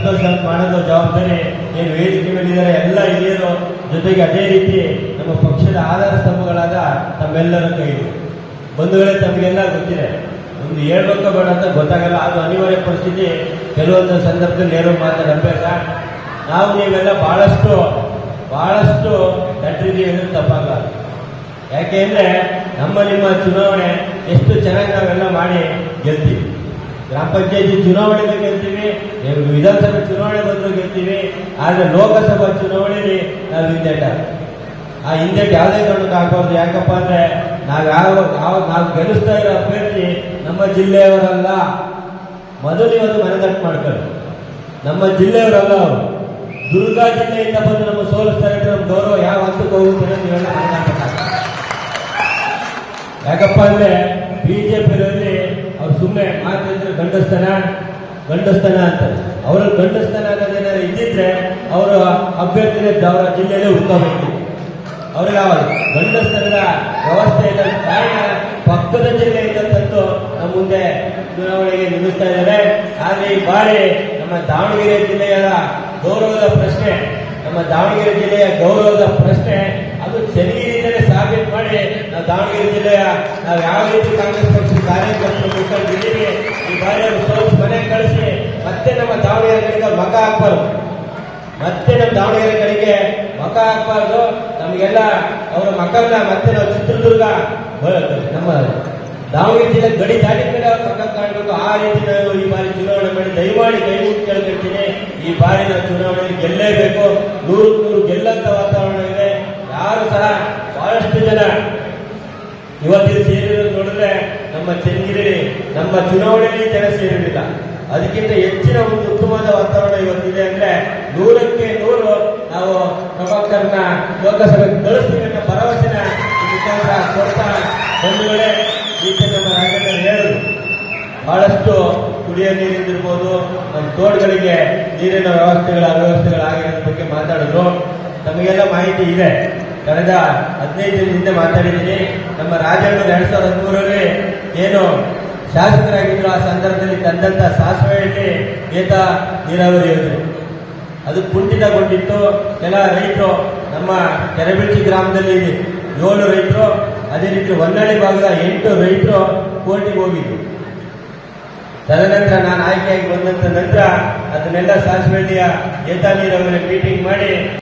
ಸಂತೋಷ ಮಾಡೋದು ಜವಾಬ್ದಾರಿ. ಏನು ವೇದಿಕೆ ಮೇಲಿದ್ದಾರೆ ಎಲ್ಲ ಇದೆಯೋ ಜೊತೆಗೆ ಅದೇ ರೀತಿ ನಮ್ಮ ಪಕ್ಷದ ಆಧಾರ ಸ್ತಂಭಗಳಾದ ತಮ್ಮೆಲ್ಲರ ಕೈಲಿ ಬಂಧುಗಳೇ ತಮಗೆಲ್ಲ ಗೊತ್ತಿದೆ. ಒಂದು ಹೇಳ್ಬೇಕ ಬೇಡ ಅಂತ ಗೊತ್ತಾಗಲ್ಲ. ಅದು ಅನಿವಾರ್ಯ ಪರಿಸ್ಥಿತಿ. ಕೆಲವೊಂದು ಸಂದರ್ಭದಲ್ಲಿ ಏನೋ ಮಾತ್ರ ಅಭ್ಯಾಸ, ನಾವು ನೀವೆಲ್ಲ ಬಹಳಷ್ಟು ಬಹಳಷ್ಟು ನಟರಿದ್ದೀವಿ ಅನ್ನೋದು ತಪ್ಪಲ್ಲ ಯಾಕೆಂದ್ರೆ ನಮ್ಮ ನಿಮ್ಮ ಚುನಾವಣೆ ಎಷ್ಟು ಚೆನ್ನಾಗಿ ನಾವೆಲ್ಲ ಮಾಡಿ ಗೆಲ್ತೀವಿ. ಗ್ರಾಮ ಪಂಚಾಯತಿ ಚುನಾವಣೆಗೆ ಗೆಲ್ತೀವಿ ವಿಧಾನಸಭೆ ಚುನಾವಣೆ ಬಂದರೂ ಗೆಲ್ತೀವಿ ಆದರೆ ಲೋಕಸಭಾ ಚುನಾವಣೆಯಲ್ಲಿ ನಾವು ಹಿಂದೇಟ. ಆ ಹಿಂದೇಟ ಯಾವುದೇ ಕಾರಣಕ್ಕೆ ಆಗಬಾರ್ದು. ಯಾಕಪ್ಪ ಅಂದರೆ ನಾವು ಯಾವ ಯಾವ, ನಾವು ಗೆಲ್ಲಿಸ್ತಾ ಇರೋ ಅಭ್ಯರ್ಥಿ ನಮ್ಮ ಜಿಲ್ಲೆಯವರಲ್ಲ. ಮೊದಲು ಇವತ್ತು ಮನದಟ್ಟು ಮಾಡ್ಕೊಳ್ಳಿ ನಮ್ಮ ಜಿಲ್ಲೆಯವರಲ್ಲ ಅವರು. ದುರ್ಗಾ ಜಿಲ್ಲೆಯಿಂದ ಬಂದು ನಮ್ಮ ಸೋಲಿಸ್ತಾರೆ ನಮ್ಮ ಗೌರವ ಯಾವ ಹಂತಕ್ಕೆ ಹೋಗುತ್ತೆ. ಯಾಕಪ್ಪ ಅಂದ್ರೆ ಬಿಜೆಪಿಯಲ್ಲಿ ಅವ್ರು ಸುಮ್ಮನೆ ಮಾತಿದ್ರೆ ಗಂಡಸ್ತನ ಗಂಡಸ್ತನ ಅಂತ. ಅವರ ಗಂಡಸ್ತನ ಅನ್ನೋದೇನಾದ್ರು ಇದ್ದಿದ್ರೆ ಅವರು ಅಭ್ಯರ್ಥಿನ ಅವರ ಜಿಲ್ಲೆಯಲ್ಲೇ ಹುಡ್ಕೋಬೇಕು. ಅವ್ರಿಗೆ ಗಂಡಸ್ತನದ ವ್ಯವಸ್ಥೆ ಇಲ್ಲ. ಕಾರಣ ಪಕ್ಕದ ಜಿಲ್ಲೆ ಇದ್ದಂತದ್ದು ನಮ್ಮ ಮುಂದೆ ಚುನಾವಣೆಗೆ ನಿಲ್ಲಿಸ್ತಾ ಇದ್ದಾರೆ. ಆದ್ರೆ ಈ ಬಾರಿ ನಮ್ಮ ದಾವಣಗೆರೆ ಜಿಲ್ಲೆಯ ಗೌರವದ ಪ್ರಶ್ನೆ, ನಮ್ಮ ದಾವಣಗೆರೆ ಜಿಲ್ಲೆಯ ಗೌರವದ ಪ್ರಶ್ನೆ, ಅದು ಚೆನ್ನಗಿರಿಯಿಂದಲೇ ಸಾಬೀತು ಮಾಡಿ ನಾವು ದಾವಣಗೆರೆ ಜಿಲ್ಲೆಯ ನಾವು ಯಾವ ರೀತಿ ಕಾಂಗ್ರೆಸ್ ಪಕ್ಷದ ಕಾರ್ಯಕರ್ತರು ಮುಖಂಡರಿದ್ದೀವಿ ಈ ಬಾರಿ ಅವರು ಸೋಲ್ಸ್ ಮನೆ ಕಳಿಸಿ ಮತ್ತೆ ನಮ್ಮ ದಾವಣಗೆರೆ ಕಡೆಗೆ ಮಗ ಹಾಕ್ಬಾರ್ದು. ಮತ್ತೆ ನಮ್ಮ ದಾವಣಗೆರೆ ಕಡೆಗೆ ಮಕ ಹಾಕ್ಬಾರ್ದು. ನಮಗೆಲ್ಲ ಅವರ ಮಕ್ಕಳನ್ನ ಮತ್ತೆ ನಾವು ಚಿತ್ರದುರ್ಗ ನಮ್ಮ ದಾವಣಗೆರೆ ಜಿಲ್ಲೆ ಗಡಿ ದಾಟಿದ ಮೇಲೆ ಅವ್ರ ಮಕ್ಕ ಕಾಣಬೇಕು. ಆ ರೀತಿ ನಾವು ಈ ಬಾರಿ ಚುನಾವಣೆ ಮಾಡಿ ದಯಮಾಡಿ ಕೈ ಕೇಳ್ಕೊಳ್ತೀನಿ ಈ ಬಾರಿ ನಾವು ಚುನಾವಣೆ ಗೆಲ್ಲೇಬೇಕು. ನೂರು ನೂರು ಗೆಲ್ಲಂತ ವಾತಾವರಣ ಇದೆ. ಯಾರು ಸಹ ಬಹಳಷ್ಟು ಜನ ಇವತ್ತಿನ ಸೇರಿರೋದು ನೋಡಿದ್ರೆ ನಮ್ಮ ಚೆನ್ನಗಿರಿ, ನಮ್ಮ ಚುನಾವಣೆಯಲ್ಲಿ ಜನ ಸೇರಿರಲಿಲ್ಲ. ಅದಕ್ಕಿಂತ ಹೆಚ್ಚಿನ ಒಂದು ಉತ್ತಮವಾದ ವಾತಾವರಣ ಇವತ್ತಿದೆ ಅಂದ್ರೆ ನೂರಕ್ಕೆ ನೂರು ನಾವು ಪ್ರಭಾಕರ್ನ ಲೋಕಸಭೆಗೆ ಕಳಿಸ್ತೀವಿ ಅನ್ನೋ ಭರವಸೆನ ಈ ಕೊಡ್ತಾ ಬಂಧುಗಳೇ ಈಚೆ ನಮ್ಮ ರಾಜ್ಯದಲ್ಲಿ ಹೇಳುದು. ಬಹಳಷ್ಟು ಕುಡಿಯೋ ನೀರಿಂದಿರ್ಬೋದು ನಮ್ಮ ತೋಟಗಳಿಗೆ ನೀರಿನ ವ್ಯವಸ್ಥೆಗಳ ಅವ್ಯವಸ್ಥೆಗಳಾಗಿರೋದ್ರ ಬಗ್ಗೆ ಮಾತಾಡಿದ್ರು. ನಮಗೆಲ್ಲ ಮಾಹಿತಿ ಇದೆ. ಕಳೆದ ಹದಿನೈದು ದಿನ ಹಿಂದೆ ಮಾತಾಡಿದ್ದೀನಿ. ನಮ್ಮ ರಾಜ್ಯದಲ್ಲಿ ಎರಡ್ ಸಾವಿರದ ಹದಿಮೂರರಲ್ಲಿ ಏನು ಶಾಸಕರಾಗಿದ್ರು ಆ ಸಂದರ್ಭದಲ್ಲಿ ತಂದಂತ ಸಾಸಿವೆಯಲ್ಲಿ ಏತ ನೀರಾವರಿ ಯೋಜನೆ. ಅದು ಕುಂಠಿತಗೊಂಡಿತ್ತು. ಕೆಲ ರೈತರು ನಮ್ಮ ಕೆರೆಬಿಳ್ಚಿ ಗ್ರಾಮದಲ್ಲಿ ಏಳು ರೈತರು, ಅದೇ ರೀತಿ ಹೊನ್ನಾಳಿ ಭಾಗದ ಎಂಟು ರೈತರು ಕೋರ್ಟಿಗೆ ಹೋಗಿದ್ರು. ತದನಂತರ ನಾನು ಆಯ್ಕೆಯಾಗಿ ಬಂದಂತ ನಂತರ ಅದನ್ನೆಲ್ಲ ಸಾಸಿವೆಳ್ಳಿಯ ಏತ ನೀರಾವರಿ ಮೀಟಿಂಗ್ ಮಾಡಿ